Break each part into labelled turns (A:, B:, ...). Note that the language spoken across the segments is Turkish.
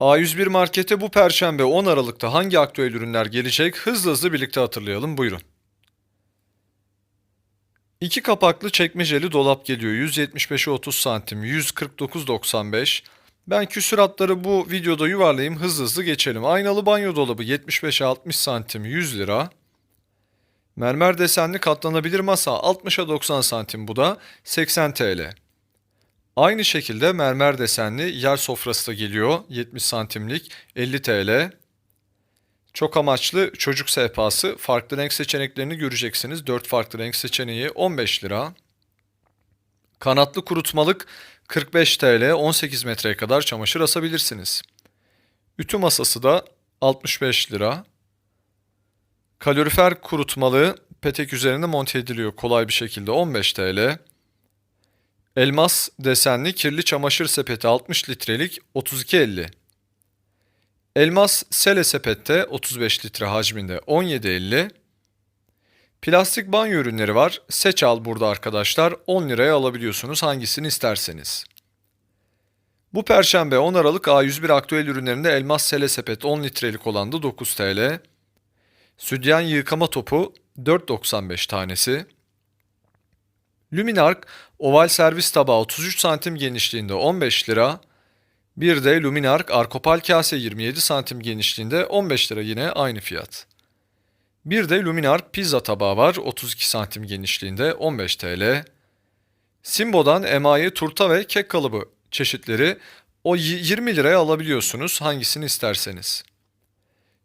A: A101 Market'e bu perşembe 10 Aralık'ta hangi aktüel ürünler gelecek hızlı hızlı birlikte hatırlayalım buyurun. İki kapaklı çekmeceli dolap geliyor. 175'e 30 santim, 149.95. Ben küsuratları bu videoda yuvarlayayım hızlı hızlı geçelim. Aynalı banyo dolabı 75'e 60 santim 100 lira. Mermer desenli katlanabilir masa 60'a 90 santim bu da 80 TL. Aynı şekilde mermer desenli yer sofrası da geliyor 70 santimlik 50 TL. Çok amaçlı çocuk sehpası farklı renk seçeneklerini göreceksiniz. 4 farklı renk seçeneği 15 lira. Kanatlı kurutmalık 45 TL 18 metreye kadar çamaşır asabilirsiniz. Ütü masası da 65 lira. Kalorifer kurutmalığı petek üzerine monte ediliyor kolay bir şekilde 15 TL. Elmas desenli kirli çamaşır sepeti 60 litrelik 32.50. Elmas sele sepette 35 litre hacminde 17.50. Plastik banyo ürünleri var. Seç al burada arkadaşlar. 10 liraya alabiliyorsunuz hangisini isterseniz. Bu perşembe 10 Aralık A101 aktüel ürünlerinde elmas sele sepet 10 litrelik olan da 9 TL. Südyen yıkama topu 4.95 tanesi. Luminark oval servis tabağı 33 santim genişliğinde 15 lira. Bir de Luminark Arkopal kase 27 santim genişliğinde 15 lira yine aynı fiyat. Bir de Luminark pizza tabağı var 32 santim genişliğinde 15 TL. Simbo'dan emaye turta ve kek kalıbı çeşitleri o 20 liraya alabiliyorsunuz hangisini isterseniz.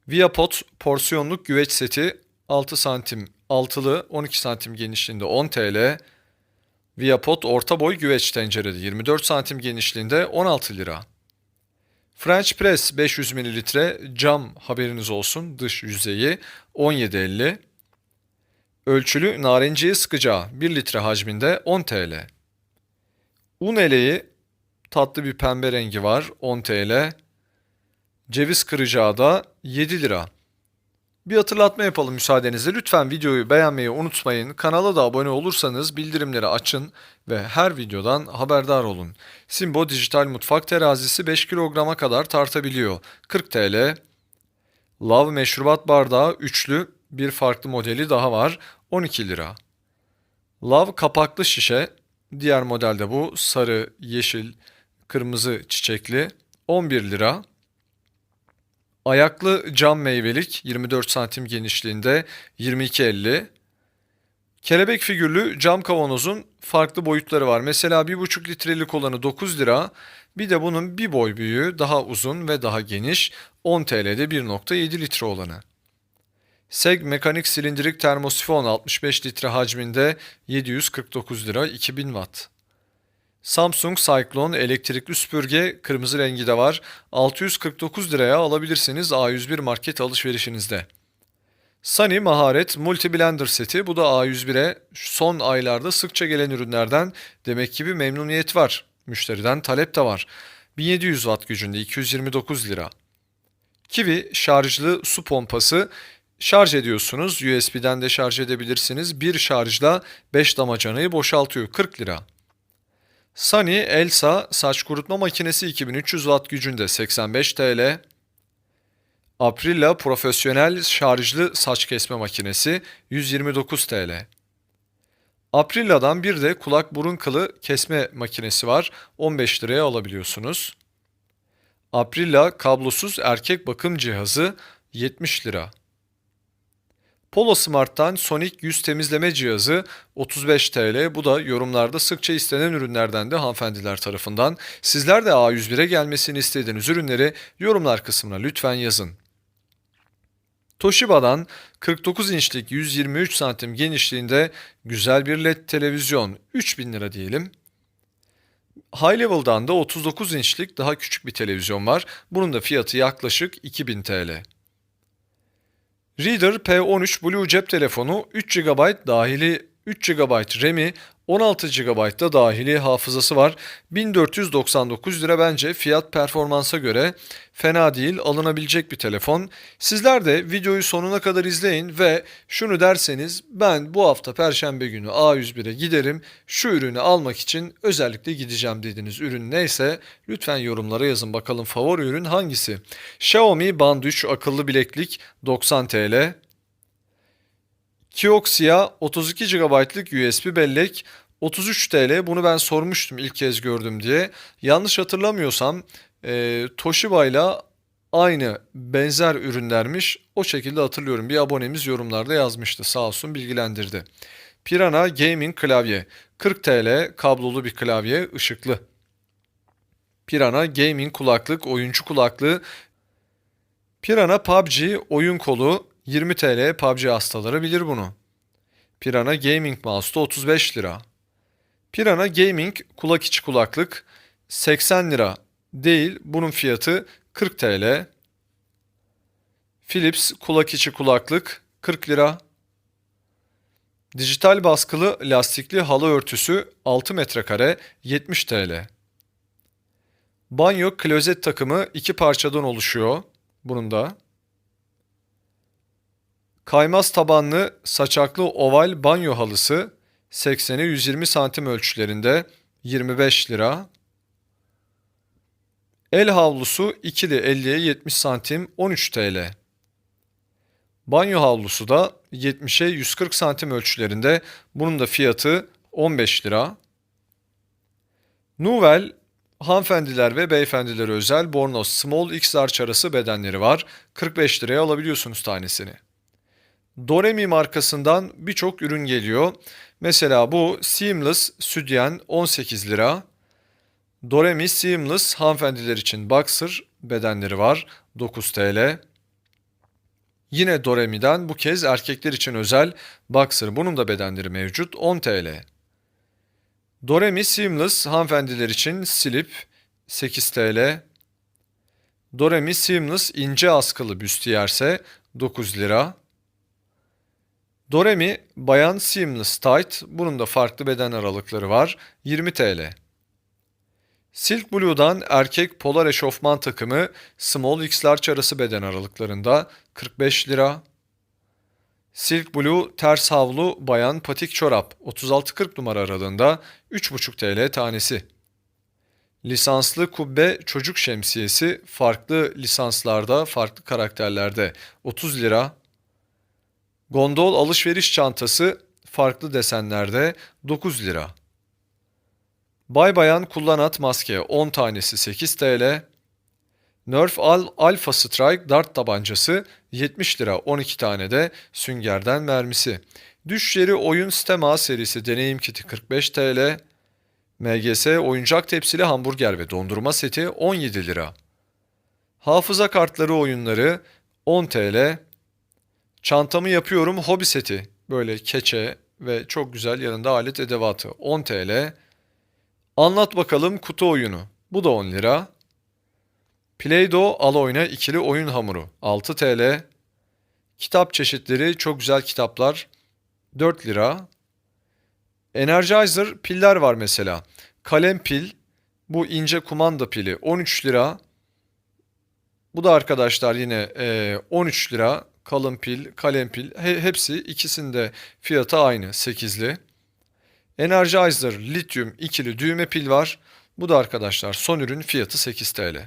A: Viapot porsiyonluk güveç seti 6 santim altılı 12 santim genişliğinde 10 TL. Viapot orta boy güveç tencerede 24 santim genişliğinde 16 lira. French Press 500 ml cam haberiniz olsun dış yüzeyi 17.50. Ölçülü narenciye sıkacağı 1 litre hacminde 10 TL. Un eleği tatlı bir pembe rengi var 10 TL. Ceviz kıracağı da 7 lira. Bir hatırlatma yapalım müsaadenizle. Lütfen videoyu beğenmeyi unutmayın. Kanala da abone olursanız bildirimleri açın ve her videodan haberdar olun. Simbo dijital mutfak terazisi 5 kilograma kadar tartabiliyor. 40 TL. Love meşrubat bardağı üçlü bir farklı modeli daha var. 12 lira. Love kapaklı şişe. Diğer modelde bu sarı, yeşil, kırmızı çiçekli 11 lira. Ayaklı cam meyvelik 24 santim genişliğinde 22.50. Kelebek figürlü cam kavanozun farklı boyutları var. Mesela 1,5 litrelik olanı 9 lira. Bir de bunun bir boy büyüğü daha uzun ve daha geniş 10 TL'de 1.7 litre olanı. Seg mekanik silindirik termosifon 65 litre hacminde 749 lira 2000 watt. Samsung Cyclone elektrikli süpürge kırmızı rengi de var. 649 liraya alabilirsiniz A101 market alışverişinizde. Sunny Maharet Multi Blender seti bu da A101'e son aylarda sıkça gelen ürünlerden demek ki bir memnuniyet var. Müşteriden talep de var. 1700 watt gücünde 229 lira. Kiwi şarjlı su pompası şarj ediyorsunuz. USB'den de şarj edebilirsiniz. Bir şarjla 5 damacanayı boşaltıyor. 40 lira. Sunny Elsa saç kurutma makinesi 2300 watt gücünde 85 TL. Aprilla profesyonel şarjlı saç kesme makinesi 129 TL. Aprilla'dan bir de kulak burun kılı kesme makinesi var. 15 liraya alabiliyorsunuz. Aprilla kablosuz erkek bakım cihazı 70 lira. Polo Smart'tan Sonic yüz temizleme cihazı 35 TL. Bu da yorumlarda sıkça istenen ürünlerden de hanımefendiler tarafından. Sizler de A101'e gelmesini istediğiniz ürünleri yorumlar kısmına lütfen yazın. Toshiba'dan 49 inçlik 123 santim genişliğinde güzel bir LED televizyon 3000 lira diyelim. High Level'dan da 39 inçlik daha küçük bir televizyon var. Bunun da fiyatı yaklaşık 2000 TL. Reader P13 Blue cep telefonu 3 GB dahili 3 GB RAM'i 16 GB da dahili hafızası var. 1499 lira bence fiyat performansa göre fena değil alınabilecek bir telefon. Sizler de videoyu sonuna kadar izleyin ve şunu derseniz ben bu hafta perşembe günü A101'e giderim şu ürünü almak için özellikle gideceğim dediğiniz ürün neyse lütfen yorumlara yazın bakalım favori ürün hangisi? Xiaomi Band 3 akıllı bileklik 90 TL. Kioxia 32 GB'lık USB bellek 33 TL. Bunu ben sormuştum ilk kez gördüm diye. Yanlış hatırlamıyorsam e, Toshiba ile aynı benzer ürünlermiş. O şekilde hatırlıyorum. Bir abonemiz yorumlarda yazmıştı. Sağ olsun bilgilendirdi. Pirana Gaming klavye 40 TL kablolu bir klavye ışıklı. Pirana Gaming kulaklık oyuncu kulaklığı Pirana PUBG oyun kolu 20 TL PUBG hastaları bilir bunu. Pirana Gaming Mouse'da 35 lira. Pirana Gaming kulak içi kulaklık 80 lira değil bunun fiyatı 40 TL. Philips kulak içi kulaklık 40 lira. Dijital baskılı lastikli halı örtüsü 6 metrekare 70 TL. Banyo klozet takımı iki parçadan oluşuyor. Bunun da. Kaymaz tabanlı saçaklı oval banyo halısı 80'e 120 santim ölçülerinde 25 lira. El havlusu ikili 50'ye 70 santim 13 TL. Banyo havlusu da 70'e 140 santim ölçülerinde bunun da fiyatı 15 lira. Nuvel hanımefendiler ve beyefendilere özel Bornos Small X Large arası bedenleri var. 45 liraya alabiliyorsunuz tanesini. Doremi markasından birçok ürün geliyor. Mesela bu Seamless Südyen 18 lira. Doremi Seamless hanımefendiler için boxer bedenleri var 9 TL. Yine Doremi'den bu kez erkekler için özel boxer bunun da bedenleri mevcut 10 TL. Doremi Seamless hanımefendiler için slip 8 TL. Doremi Seamless ince askılı büstiyerse 9 lira. Doremi Bayan Seamless Tight bunun da farklı beden aralıkları var 20 TL. Silk Blue'dan erkek polar eşofman takımı small x large arası beden aralıklarında 45 lira. Silk Blue ters havlu bayan patik çorap 36-40 numara aralığında 3,5 TL tanesi. Lisanslı kubbe çocuk şemsiyesi farklı lisanslarda, farklı karakterlerde 30 lira. Gondol alışveriş çantası farklı desenlerde 9 lira. Bay Bayan kullanat maske 10 tanesi 8 TL. Nerf Al Alpha Strike dart tabancası 70 lira 12 tane de süngerden mermisi. Düş yeri oyun Stema serisi deneyim kiti 45 TL. MGS oyuncak tepsili hamburger ve dondurma seti 17 lira. Hafıza kartları oyunları 10 TL. Çantamı yapıyorum hobi seti. Böyle keçe ve çok güzel yanında alet edevatı 10 TL. Anlat bakalım kutu oyunu. Bu da 10 lira. Play-Doh al oyna ikili oyun hamuru 6 TL. Kitap çeşitleri çok güzel kitaplar 4 lira. Energizer piller var mesela. Kalem pil bu ince kumanda pili 13 lira. Bu da arkadaşlar yine e, 13 lira. Kalın pil, kalem pil he, hepsi ikisinde fiyatı aynı 8'li. Energizer lityum ikili düğme pil var. Bu da arkadaşlar son ürün fiyatı 8 TL.